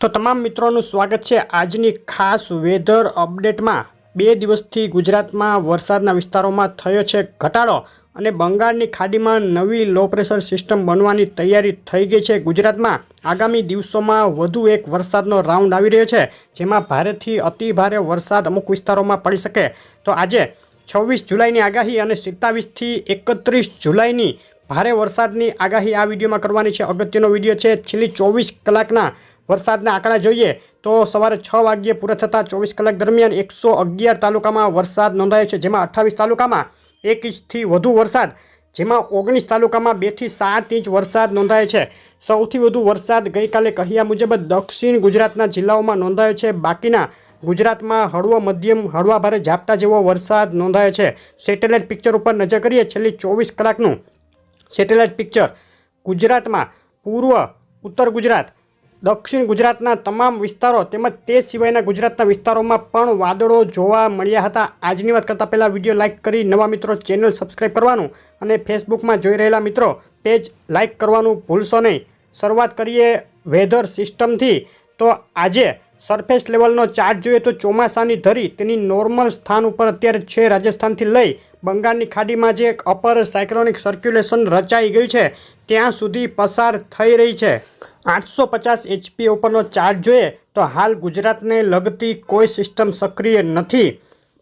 તો તમામ મિત્રોનું સ્વાગત છે આજની ખાસ વેધર અપડેટમાં. બે દિવસથી ગુજરાતમાં વરસાદના વિસ્તારોમાં થયો છે ઘટાડો અને બંગાળની ખાડીમાં નવી લો પ્રેશર સિસ્ટમ બનવાની તૈયારી થઈ ગઈ છે ગુજરાતમાં. આગામી દિવસોમાં વધુ એક વરસાદનો રાઉન્ડ આવી રહ્યો છે, જેમાં ભારેથી અતિ ભારે વરસાદ અમુક વિસ્તારોમાં પડી શકે. તો આજે છવ્વીસ જુલાઈની આગાહી અને સિત્તાવીસથી એકત્રીસ જુલાઈની ભારે વરસાદની આગાહી આ વિડીયોમાં કરવાની છે. અગત્યનો વીડિયો છે, છેલ્લી ચોવીસ કલાકના વરસાદના આંકડા જોઈએ તો સવારે છ વાગ્યે પૂરા થતાં ચોવીસ કલાક દરમિયાન એકસો અગિયાર તાલુકામાં વરસાદ નોંધાયો છે. જેમાં અઠ્ઠાવીસ તાલુકામાં એક ઇંચથી વધુ વરસાદ, જેમાં ઓગણીસ તાલુકામાં બેથી સાત ઇંચ વરસાદ નોંધાયો છે. સૌથી વધુ વરસાદ ગઈકાલે કહ્યા મુજબ દક્ષિણ ગુજરાતના જિલ્લાઓમાં નોંધાયો છે. બાકીના ગુજરાતમાં હળવો, મધ્યમ, હળવા ભારે ઝાપટા જેવો વરસાદ નોંધાયો છે. સેટેલાઇટ પિક્ચર ઉપર નજર કરીએ, છેલ્લી ચોવીસ કલાકનું સેટેલાઇટ પિક્ચર ગુજરાતમાં પૂર્વ, ઉત્તર ગુજરાત, દક્ષિણ ગુજરાતના તમામ વિસ્તારો તેમજ તે સિવાયના ગુજરાતના વિસ્તારોમાં પણ વાદળો જોવા મળ્યા હતા. આજની વાત કરતાં પહેલાં વીડિયો લાઇક કરી નવા મિત્રો ચેનલ સબસ્ક્રાઈબ કરવાનું અને ફેસબુકમાં જોઈ રહેલા મિત્રો પેજ લાઇક કરવાનું ભૂલશો નહીં. શરૂઆત કરીએ વેધર સિસ્ટમથી. તો આજે સરફેસ લેવલનો ચાર્ટ જોઈએ તો ચોમાસાની ધરી તેની નોર્મલ સ્થાન ઉપર અત્યારે છે રાજસ્થાનથી લઈ બંગાળની ખાડીમાં જે એક અપર સાયક્લોનિક સર્ક્યુલેશન રચાઈ ગયું છે, ત્યાં સુધી પસાર થઈ રહી છે. આઠસો પચાસ એચપી ઉપરનો ચાર્ટ જોઈએ તો હાલ ગુજરાતને લગતી કોઈ સિસ્ટમ સક્રિય નથી.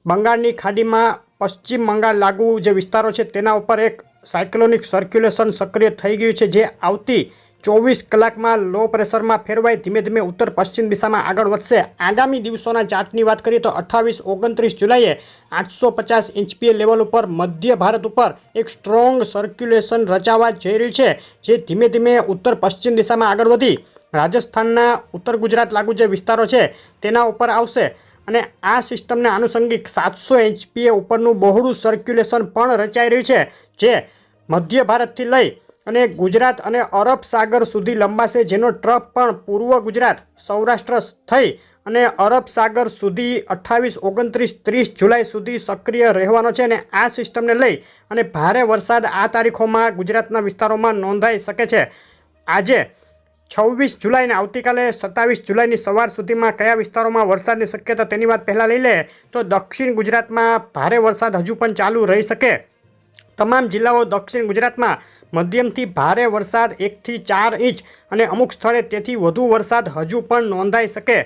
બંગાળની ખાડીમાં પશ્ચિમ બંગાળ લાગુ જે વિસ્તારો છે તેના ઉપર એક સાયક્લોનિક સર્ક્યુલેશન સક્રિય થઈ ગયું છે, જે આવતી ચોવીસ કલાકમાં લો પ્રેશરમાં ફેરવાઈ ધીમે ધીમે ઉત્તર પશ્ચિમ દિશામાં આગળ વધશે. આગામી દિવસોના ચાર્ટની વાત કરીએ તો અઠ્ઠાવીસ, ઓગણત્રીસ જુલાઈએ આઠસો પચાસ ઇંચપીએ લેવલ ઉપર મધ્ય ભારત ઉપર એક સ્ટ્રોંગ સર્ક્યુલેશન રચાવા જઈ રહ્યું છે, જે ધીમે ધીમે ઉત્તર પશ્ચિમ દિશામાં આગળ વધી. રાજસ્થાનના ઉત્તર ગુજરાત લાગુ જે વિસ્તારો છે, તેના ઉપર આવશે. અને આ સિસ્ટમને આનુષંગિક સાતસો એચપીએ ઉપરનું બહોળું સર્ક્યુલેશન પણ રચાઈ રહ્યું છે, જે મધ્ય ભારતથી લઈ અને ગુજરાત અને અરબ સાગર સુધી લંબાશે, જેનો ટ્રફ પણ પૂર્વ ગુજરાત, સૌરાષ્ટ્ર થઈ અને અરબ સાગર સુધી અઠ્ઠાવીસ, ઓગણત્રીસ, ત્રીસ જુલાઈ સુધી સક્રિય રહેવાનો છે અને આ સિસ્ટમને લઈ અને ભારે વરસાદ આ તારીખોમાં ગુજરાતના વિસ્તારોમાં નોંધાઈ શકે છે. આજે છવ્વીસ જુલાઈને આવતીકાલે સત્તાવીસ જુલાઈની સવાર સુધીમાં કયા વિસ્તારોમાં વરસાદની શક્યતા તેની વાત પહેલાં લઈ લે, તો દક્ષિણ ગુજરાતમાં ભારે વરસાદ હજુ પણ ચાલુ રહી શકે. તમામ જિલ્લાઓ દક્ષિણ ગુજરાતમાં મધ્યમથી ભારે વરસાદ એકથી ચાર ઇંચ અને અમુક સ્થળે તેથી વધુ વરસાદ હજુ પણ નોંધાઈ શકે.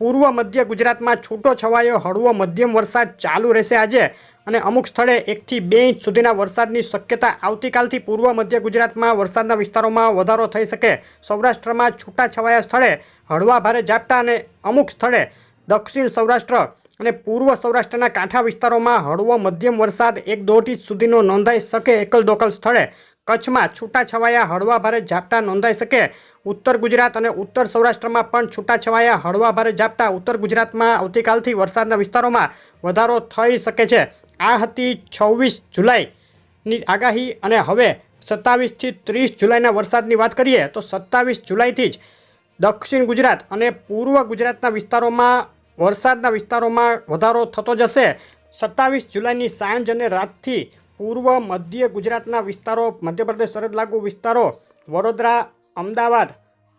પૂર્વ મધ્ય ગુજરાતમાં છૂટો છવાયો હળવો મધ્યમ વરસાદ ચાલુ રહેશે આજે અને અમુક સ્થળે એકથી બે ઇંચ સુધીના વરસાદની શક્યતા આવતીકાલથી પૂર્વ મધ્ય ગુજરાતમાં વરસાદના વિસ્તારોમાં વધારો થઈ શકે. સૌરાષ્ટ્રમાં છૂટા છવાયા સ્થળે હળવા ભારે ઝાપટા અને અમુક સ્થળે દક્ષિણ સૌરાષ્ટ્ર અને પૂર્વ સૌરાષ્ટ્રના કાંઠા વિસ્તારોમાં હળવો મધ્યમ વરસાદ એક દોઢ ઇંચ સુધીનો નોંધાઈ શકે એકલ દોકલ સ્થળે. કચ્છમાં છૂટાછવાયા હળવા ભારે ઝાપટા નોંધાઈ શકે. ઉત્તર ગુજરાત અને ઉત્તર સૌરાષ્ટ્રમાં પણ છૂટાછવાયા હળવા ભારે ઝાપટા ઉત્તર ગુજરાતમાં આવતીકાલથી વરસાદના વિસ્તારોમાં વધારો થઈ શકે છે. આ હતી છવ્વીસ જુલાઈની આગાહી અને હવે સત્તાવીસથી ત્રીસ જુલાઈના વરસાદની વાત કરીએ તો સત્તાવીસ જુલાઈથી જ દક્ષિણ ગુજરાત અને પૂર્વ ગુજરાતના વિસ્તારોમાં વરસાદના વિસ્તારોમાં વધારો થતો જશે. સત્તાવીસ જુલાઈની સાંજ અને રાતથી પૂર્વ મધ્ય ગુજરાતના વિસ્તારો, મધ્યપ્રદેશ, સરહદ લાગુ વિસ્તારો, વડોદરા, અમદાવાદ,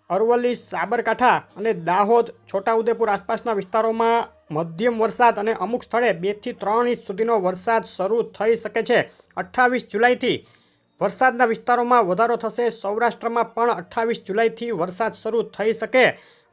અરવલ્લી, સાબરકાંઠા અને દાહોદ, છોટાઉદેપુર આસપાસના વિસ્તારોમાં મધ્યમ વરસાદ અને અમુક સ્થળે બેથી ત્રણ ઇંચ સુધીનો વરસાદ શરૂ થઈ શકે છે. અઠ્ઠાવીસ જુલાઈથી વરસાદના વિસ્તારોમાં વધારો થશે. સૌરાષ્ટ્રમાં પણ અઠ્ઠાવીસ જુલાઈથી વરસાદ શરૂ થઈ શકે.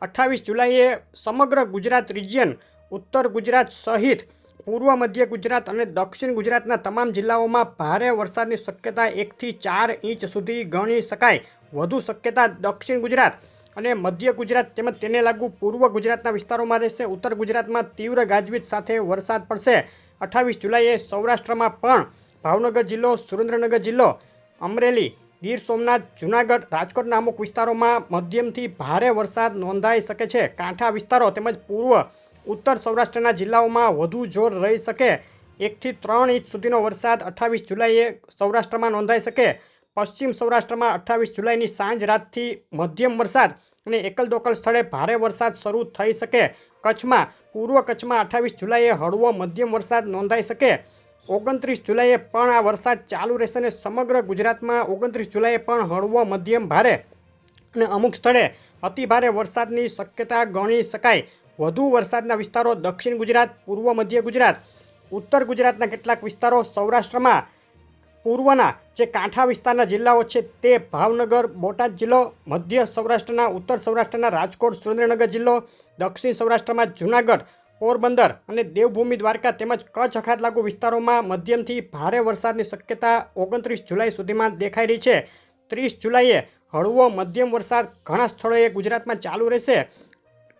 અઠ્ઠાવીસ જુલાઈએ સમગ્ર ગુજરાત રિજિયન, ઉત્તર ગુજરાત સહિત પૂર્વ મધ્ય ગુજરાત અને દક્ષિણ ગુજરાતના તમામ જિલ્લાઓમાં ભારે વરસાદની શક્યતા એકથી ચાર ઇંચ સુધી ગણી શકાય. વધુ શક્યતા દક્ષિણ ગુજરાત અને મધ્ય ગુજરાત તેમજ તેને લાગુ પૂર્વ ગુજરાતના વિસ્તારોમાં રહેશે. ઉત્તર ગુજરાતમાં તીવ્ર ગાજવીજ સાથે વરસાદ પડશે. અઠ્ઠાવીસ જુલાઈએ સૌરાષ્ટ્રમાં પણ ભાવનગર જિલ્લો, સુરેન્દ્રનગર જિલ્લો, અમરેલી ગીર સોમનાથ, જૂનાગઢ રાજકોટના અમુક વિસ્તારોમાં મધ્યમથી ભારે વરસાદ નોંધાઈ શકે છે. કાંઠા વિસ્તારો તેમજ પૂર્વ, ઉત્તર સૌરાષ્ટ્રના જિલ્લાઓમાં વધુ જોર રહી શકે. એકથી ત્રણ ઇંચ સુધીનો વરસાદ અઠ્ઠાવીસ જુલાઈએ સૌરાષ્ટ્રમાં નોંધાઈ શકે. પશ્ચિમ સૌરાષ્ટ્રમાં અઠ્ઠાવીસ જુલાઈની સાંજ રાતથી મધ્યમ વરસાદ અને એકલ દોકલ સ્થળે ભારે વરસાદ શરૂ થઈ શકે. કચ્છમાં, પૂર્વ કચ્છમાં અઠ્ઠાવીસ જુલાઈએ હળવો મધ્યમ વરસાદ નોંધાઈ શકે. ઓગણત્રીસ જુલાઈએ પણ આ વરસાદ ચાલુ રહેશે અને સમગ્ર ગુજરાતમાં ઓગણત્રીસ જુલાઈએ પણ હળવો મધ્યમ ભારે અને અમુક સ્થળે અતિભારે વરસાદની શક્યતા ગણી શકાય. વધુ વરસાદના વિસ્તારો દક્ષિણ ગુજરાત, પૂર્વ મધ્ય ગુજરાત, ઉત્તર ગુજરાતના કેટલાક વિસ્તારો સૌરાષ્ટ્રમાં, પૂર્વના જે કાંઠા વિસ્તારના જિલ્લાઓ છે તે ભાવનગર, બોટાદ જિલ્લો, મધ્ય સૌરાષ્ટ્રના, ઉત્તર સૌરાષ્ટ્રના, રાજકોટ, સુરેન્દ્રનગર જિલ્લો, દક્ષિણ સૌરાષ્ટ્રમાં જૂનાગઢ પોરબંદર અને દેવભૂમિ દ્વારકા તેમજ કચ્છ અખાત લાગુ વિસ્તારોમાં મધ્યમથી ભારે વરસાદની શક્યતા ઓગણત્રીસ જુલાઈ સુધીમાં દેખાઈ રહી છે. ત્રીસ જુલાઈએ હળવો મધ્યમ વરસાદ ઘણા સ્થળોએ ગુજરાતમાં ચાલુ રહેશે.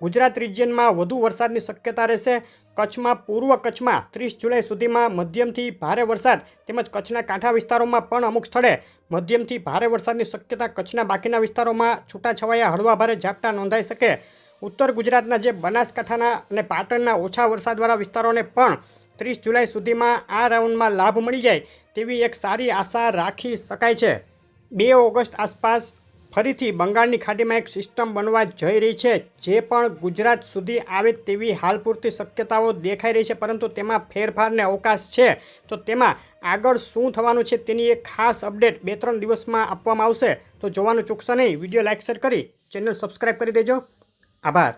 ગુજરાત રિજિયનમાં વધુ વરસાદની શક્યતા રહેશે. કચ્છમાં પૂર્વ કચ્છમાં ત્રીસ જુલાઈ સુધીમાં મધ્યમથી ભારે વરસાદ તેમજ કચ્છના કાંઠા વિસ્તારોમાં પણ અમુક સ્થળે મધ્યમથી ભારે વરસાદની શક્યતા કચ્છના બાકીના વિસ્તારોમાં છૂટાછવાયા હળવા ભારે ઝાપટા નોંધાઈ શકે. ઉત્તર ગુજરાતના જે બનાસકાંઠાના અને પાટણના ઓછા વરસાદવાળા વિસ્તારોને પણ ત્રીસ જુલાઈ સુધીમાં આ રાઉન્ડમાં લાભ મળી જાય તેવી એક સારી આશા રાખી શકાય છે. બે ઓગસ્ટ આસપાસ ફરીથી બંગાળની ખાડીમાં એક સિસ્ટમ બનવા જઈ રહી છે, જે પણ ગુજરાત સુધી આવે તેવી હાલ પૂરતી શક્યતાઓ દેખાઈ રહી છે, પરંતુ તેમાં ફેરફારને અવકાશ છે. તો તેમાં આગળ શું થવાનું છે તેની એક ખાસ અપડેટ બે ત્રણ દિવસમાં આપવામાં આવશે. તો જોવાનું ચૂકશો નહીં, વીડિયો લાઇક શેર કરી ચેનલ સબસ્ક્રાઈબ કરી દેજો. আবার